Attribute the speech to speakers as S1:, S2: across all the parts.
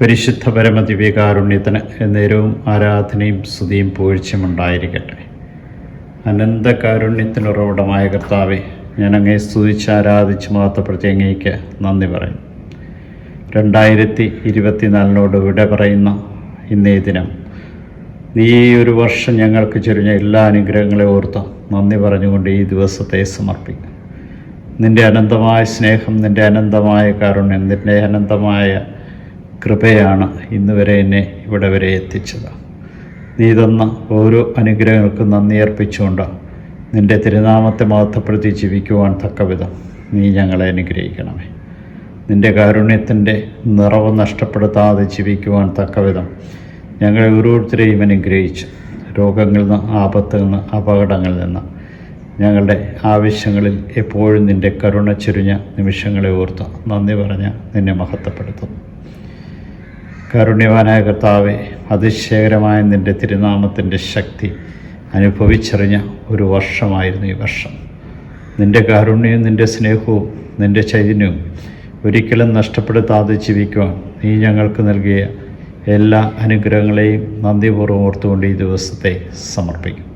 S1: പരിശുദ്ധ പരമദിവ്യകാരുണ്യത്തിന് എന്നേരവും ആരാധനയും സ്തുതിയും പൂഴ്ചയും ഉണ്ടായിരിക്കട്ടെ. അനന്ത കാരുണ്യത്തിന് ഉറവിടമായ കർത്താവെ ഞാൻ അങ്ങേ സ്തുതിച്ച് ആരാധിച്ച് മഹത്വപ്പെടുത്തി അങ്ങേക്ക് നന്ദി പറയും രണ്ടായിരത്തി ഇരുപത്തിനാലിനോട് വിട പറയുന്ന ഇന്നേ ദിനം നീ ഒരു വർഷം ഞങ്ങൾക്ക് ചൊരിഞ്ഞ എല്ലാ അനുഗ്രഹങ്ങളെ ഓർത്ത് നന്ദി പറഞ്ഞുകൊണ്ട് ഈ ദിവസത്തെ സമർപ്പിക്കും നിന്റെ അനന്തമായ സ്നേഹം നിന്റെ അനന്തമായ കാരുണ്യം നിന്റെ അനന്തമായ കൃപയാണ് ഇന്ന് വരെ എന്നെ ഇവിടെ വരെ എത്തിച്ചത്. നീ തന്ന ഓരോ അനുഗ്രഹങ്ങൾക്കും നന്ദി അർപ്പിച്ചുകൊണ്ട് നിന്റെ തിരുനാമത്തെ മഹത്വപ്പെടുത്തി ജീവിക്കുവാൻ തക്കവിധം നീ ഞങ്ങളെ അനുഗ്രഹിക്കണമേ. നിന്റെ കാരുണ്യത്തിന്റെ നിറവ് നഷ്ടപ്പെടുത്താതെ ജീവിക്കുവാൻ തക്കവിധം ഞങ്ങളെ ഓരോരുത്തരെയും അനുഗ്രഹിച്ചു. രോഗങ്ങളിൽ നിന്ന് ആപത്തിൽ നിന്ന് അപകടങ്ങളിൽ നിന്ന് ഞങ്ങളുടെ ആവശ്യങ്ങളിൽ എപ്പോഴും നിന്റെ കരുണ ചുരുഞ്ഞ നിമിഷങ്ങളെ ഓർത്ത് നന്ദി പറഞ്ഞ് നിന്നെ മഹത്വപ്പെടുത്തുന്നു. കാരുണ്യവാനായ കർത്താവെ അതിശയകരമായ നിന്റെ തിരുനാമത്തിന്റെ ശക്തി അനുഭവിച്ചറിഞ്ഞ ഒരു വർഷമായിരുന്നു ഈ വർഷം. നിന്റെ കാരുണ്യവും നിന്റെ സ്നേഹവും നിന്റെ ചൈതന്യവും ഒരിക്കലും നഷ്ടപ്പെടുത്താതെ ജീവിക്കുവാൻ നീ ഞങ്ങൾക്ക് നൽകിയ എല്ലാ അനുഗ്രഹങ്ങളെയും നന്ദിപൂർവം ഓർത്തുകൊണ്ട് ഈ ദിവസത്തെ സമർപ്പിക്കും.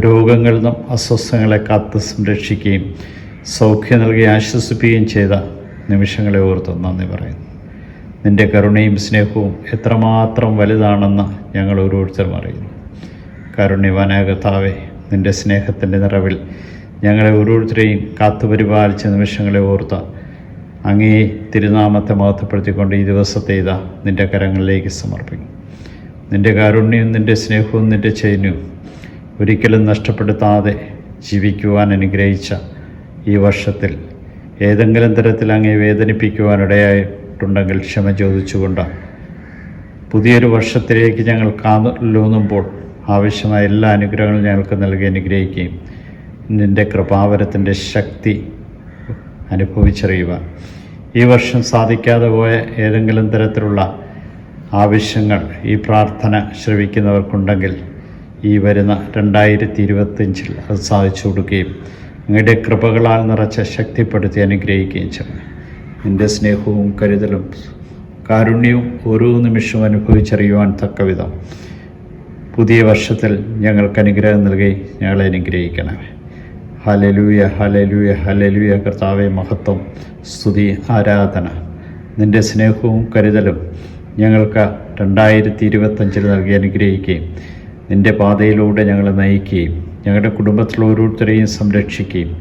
S1: രോഗങ്ങളിൽ നിന്നും അസ്വസ്ഥങ്ങളെ കാത്ത് സംരക്ഷിക്കുകയും സൗഖ്യം നൽകി ആശ്വസിപ്പിക്കുകയും ചെയ്ത നിമിഷങ്ങളെ ഓർത്ത് നന്ദി പറയുന്നു. നിന്റെ കരുണയും സ്നേഹവും എത്രമാത്രം വലുതാണെന്ന് ഞങ്ങൾ ഓരോരുത്തരും അറിയുന്നു. കാരുണ്യവാനാകത്താവെ നിന്റെ സ്നേഹത്തിന്റെ നിറവിൽ ഞങ്ങളെ ഓരോരുത്തരെയും കാത്തുപരിപാലിച്ച നിമിഷങ്ങളെ ഓർത്ത അങ്ങേ തിരുനാമത്തെ മഹത്വപ്പെടുത്തിക്കൊണ്ട് ഈ ദിവസത്തെ ഇതാ നിന്റെ കരങ്ങളിലേക്ക് സമർപ്പിക്കും. നിന്റെ കാരുണ്യവും നിന്റെ സ്നേഹവും നിന്റെ ചൈന്യവും ഒരിക്കലും നഷ്ടപ്പെടുത്താതെ ജീവിക്കുവാൻ അനുഗ്രഹിച്ച ഈ വർഷത്തിൽ ഏതെങ്കിലും തരത്തിൽ അങ്ങേ വേദനിപ്പിക്കുവാനിടയായിട്ടുണ്ടെങ്കിൽ ക്ഷമ ചോദിച്ചുകൊണ്ട്. പുതിയൊരു വർഷത്തിലേക്ക് ഞങ്ങൾ കാതലൂന്നുമ്പോൾ ആവശ്യമായ എല്ലാ അനുഗ്രഹങ്ങളും ഞങ്ങൾക്ക് നൽകി അനുഗ്രഹിക്കുകയും നിന്റെ കൃപാവരത്തിന്റെ ശക്തി അനുഭവിച്ചറിയുവാൻ ഈ വർഷം സാധിക്കാതെ പോയ ഏതെങ്കിലും തരത്തിലുള്ള ആവശ്യങ്ങൾ ഈ പ്രാർത്ഥന ശ്രവിക്കുന്നവർക്കുണ്ടെങ്കിൽ ഈ വരുന്ന രണ്ടായിരത്തി ഇരുപത്തഞ്ചിൽ അത് സാധിച്ചു കൊടുക്കുകയും അങ്ങയുടെ കൃപകളാൽ നിറച്ച് ശക്തിപ്പെടുത്തി അനുഗ്രഹിക്കുകയും ചെയ്യണം നിന്റെ സ്നേഹവും കരുതലും കാരുണ്യവും ഓരോ നിമിഷവും അനുഭവിച്ചറിയുവാൻ തക്കവിധം പുതിയ വർഷത്തിൽ ഞങ്ങൾക്ക് അനുഗ്രഹം നൽകി ഞങ്ങളെ അനുഗ്രഹിക്കണമേ. ഹലലൂയ ഹലലൂയ ഹലലൂയ കർത്താവെ മഹത്വം സ്തുതി ആരാധന. നിന്റെ സ്നേഹവും കരുതലും ഞങ്ങൾക്ക് രണ്ടായിരത്തി ഇരുപത്തഞ്ചിൽ നൽകി അനുഗ്രഹിക്കുകയും നിന്റെ പാതയിലൂടെ ഞങ്ങളെ നയിക്കുകയും ഞങ്ങളുടെ കുടുംബത്തിലുള്ള ഓരോരുത്തരെയും സംരക്ഷിക്കുകയും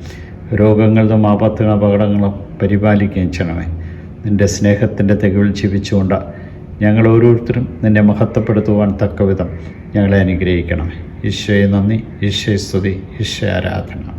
S1: രോഗങ്ങളും ആപത്തുകളും അപകടങ്ങളും പരിപാലിക്കുകയും ചെയ്യണമേ. നിന്റെ സ്നേഹത്തിന്റെ തികവിൽ ജീവിച്ചുകൊണ്ട് ഞങ്ങൾ ഓരോരുത്തരും നിന്നെ മഹത്വപ്പെടുത്തുവാൻ തക്കവിധം ഞങ്ങളെ അനുഗ്രഹിക്കണമേ. ഈശോയെ നന്ദി ഈശോയെ സ്തുതി ഈശോ ആരാധന.